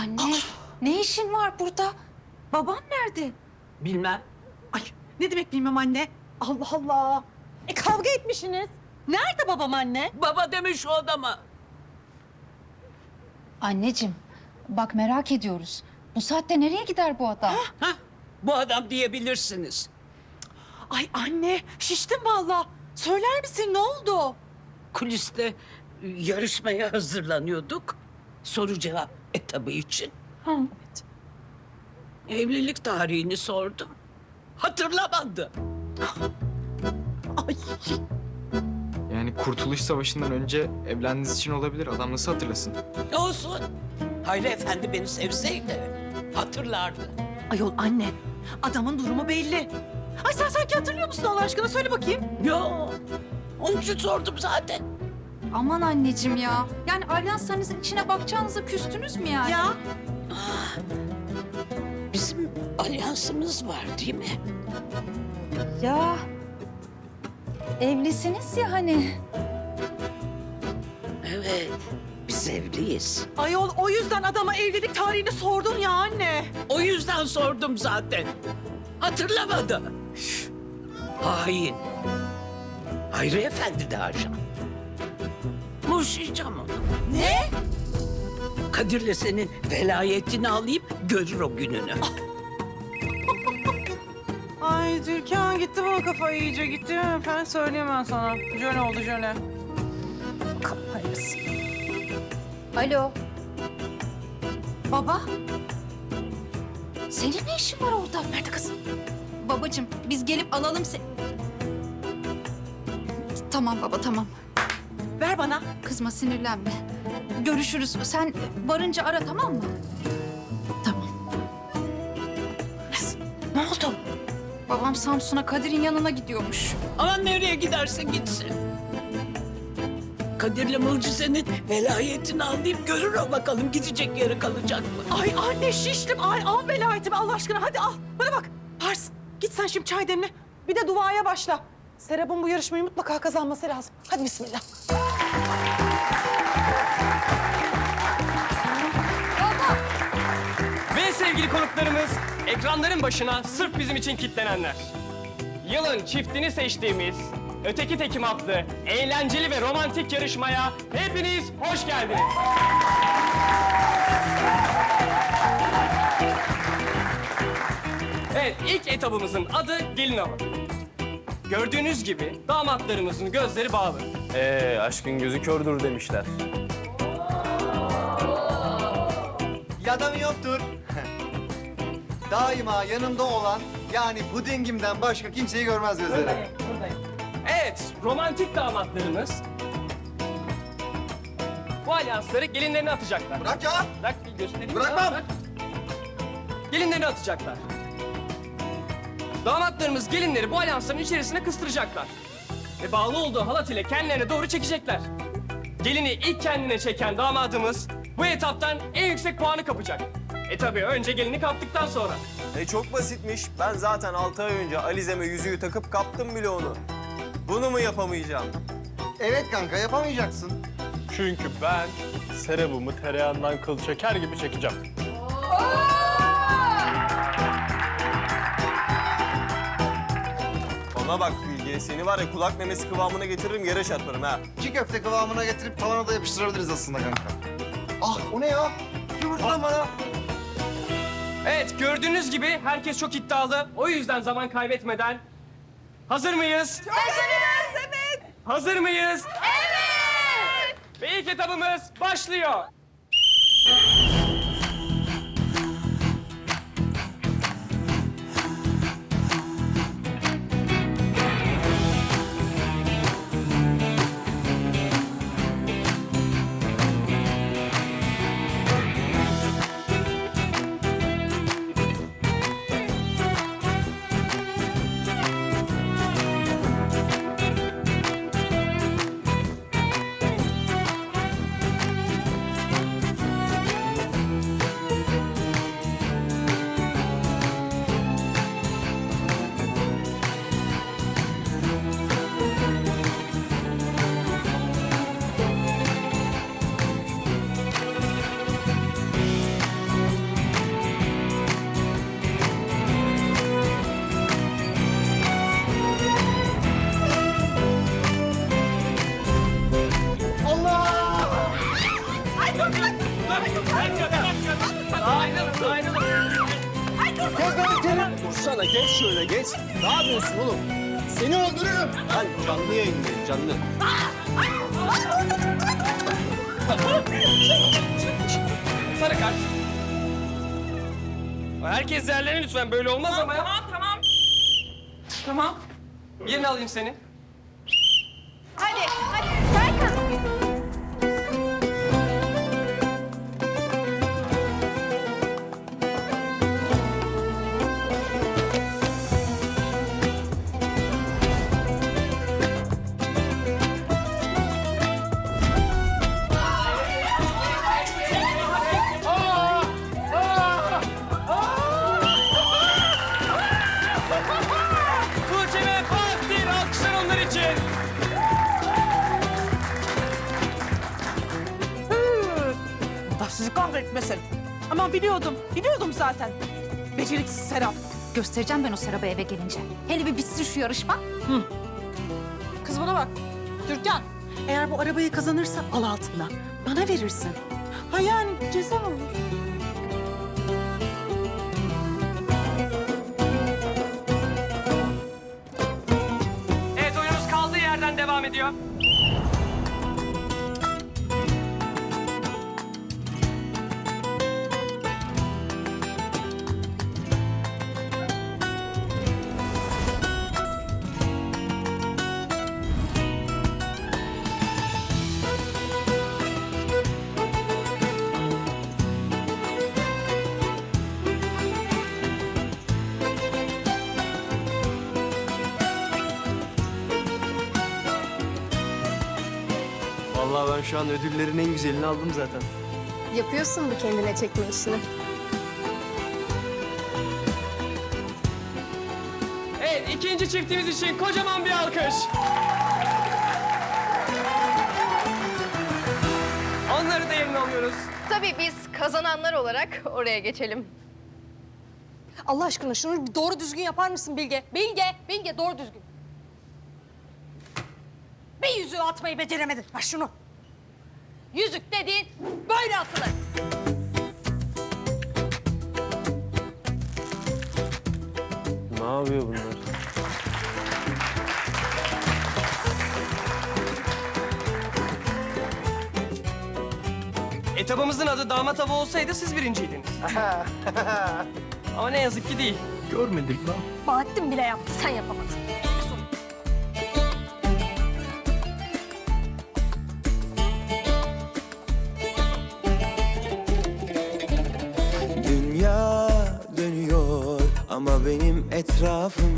Anne, ne işin var burada? Babam nerede? Bilmem. Ay ne demek bilmem anne. Allah Allah. E kavga etmişsiniz. Nerede babam anne? Baba demiş o adama. Anneciğim, bak merak ediyoruz. Bu saatte nereye gider bu adam? Hah, bu adam diyebilirsiniz. Ay anne şiştim valla. Söyler misin ne oldu? Kuliste e, yarışmaya hazırlanıyorduk. Soru cevap etabı için. Ha. Evlilik tarihini sordum. Hatırlamadı. Ay Yani Kurtuluş Savaşı'ndan önce evlendiğiniz için olabilir. Adam nasıl hatırlasın? Olsun. Hayri Efendi beni sevseydi hatırlardı. ayol anne. Adamın durumu belli. Ay sen sanki hatırlıyor musun Allah aşkına söyle bakayım. Yo. Onun için sordum zaten. Aman anneciğim ya. Yani alyanslarınızın içine bakacağınıza küstünüz mü yani? Ya Bizim alyansımız var değil mi? Ya. Evlisiniz ya hani. Evet. Biz evliyiz. ayol o yüzden adama evlilik tarihini sordun ya anne. O yüzden sordum zaten. Hatırlamadı. Hain. Hayri Efendi de ajan. Boşayacağım onu. Ne? Kadir'le senin velayetini alayım görür o gününü. Ay Türkan gitti bana kafa iyice gitti. Ben söyleyemem sana. Jöle oldu jöle. Alo. Baba. Senin ne işin var orada? Nerede kız? Babacığım biz gelip alalım seni. Tamam baba tamam. Ver bana. Kızma sinirlenme. Görüşürüz. Sen varınca ara tamam mı? Tamam. Ne oldu? Babam Samsun'a Kadir'in yanına gidiyormuş. Aman nereye giderse gitsin. Kadir'le Mucize'nin velayetini alayım görür o bakalım gidecek yeri kalacak mı? Ay anne şiştim. Ay al velayetimi Allah aşkına hadi al. Bana bak. Pars git sen şimdi çay demle. Bir de duaya başla. Serap'ın bu yarışmayı mutlaka kazanması lazım. Hadi bismillah. Ve sevgili konuklarımız, ekranların başına sırf bizim için kitlenenler. Yılın çiftini seçtiğimiz Öteki Tekim adlı eğlenceli ve romantik yarışmaya hepiniz hoş geldiniz. Evet, ilk etabımızın adı Gelin Avı. Gördüğünüz gibi damatlarımızın gözleri bağlı. Ee, aşkın gözü kördür demişler. Yalanı yoktur. Daima yanımda olan yani pudingimden başka kimseyi görmez gözleri. Evet, romantik damatlarımız bu alyansları gelinlerine atacaklar. Bırak ya. Bırak bir göstereyim. Bırakmam. ya, bırak. Gelinlerini atacaklar. Damatlarımız gelinleri bu alyansların içerisine kıstıracaklar. Ve bağlı olduğu halat ile kendilerine doğru çekecekler. Gelini ilk kendine çeken damadımız bu etaptan en yüksek puanı kapacak. E tabii önce gelini kaptıktan sonra. E çok basitmiş. Ben zaten 6 ay önce Alize'me yüzüğü takıp kaptım bile onu. Bunu mu yapamayacağım? Evet kanka yapamayacaksın. Çünkü ben serabımı tereyağından kıl çeker gibi çekeceğim. Bana bak Bilge, seni var ya kulak memesi kıvamına getiririm yere çarparım ha. Çiğ köfte kıvamına getirip tavana da yapıştırabiliriz aslında kanka. Ah o ne ya? Yumurtadan bana. Evet gördüğünüz gibi herkes çok iddialı. O yüzden zaman kaybetmeden hazır mıyız? Hazırız evet. Hazır mıyız? Evet. Ve ilk etabımız başlıyor. Ayrılın, ayrılın. Dursana geç şöyle geç. Ne yapıyorsun oğlum? Seni öldürürüm. Lan canlı yayındayım canlı. Sarı kart. Herkes yerlerine lütfen böyle olmaz ama ya. Tamam tamam. Tamam. Yerini alayım seni. Sizi kahretmesin. Ama biliyordum, biliyordum zaten. Beceriksiz Serap. Göstereceğim ben o Serap'ı eve gelince. Hele bir bitsin şu yarışma. Kız bana bak. Türkan, eğer bu arabayı kazanırsa al altına. Bana verirsin. Ha yani ceza olur. Vallahi ben şu an ödüllerin en güzelini aldım zaten. Yapıyorsun bu kendine çekme işini. Evet ikinci çiftimiz için kocaman bir alkış. Onları da yerine alıyoruz. Tabii biz kazananlar olarak oraya geçelim. Allah aşkına şunu bir doğru düzgün yapar mısın Bilge? Bilge, Bilge doğru düzgün. Bir yüzüğü atmayı beceremedin. Ver şunu. Yüzük dediğin böyle atılır. Ne yapıyor bunlar? Etabımızın adı damat avı olsaydı siz birinciydiniz. Ama ne yazık ki değil. Görmedik lan. Bahattin bile yaptı, sen yapamadın. Ama benim etrafım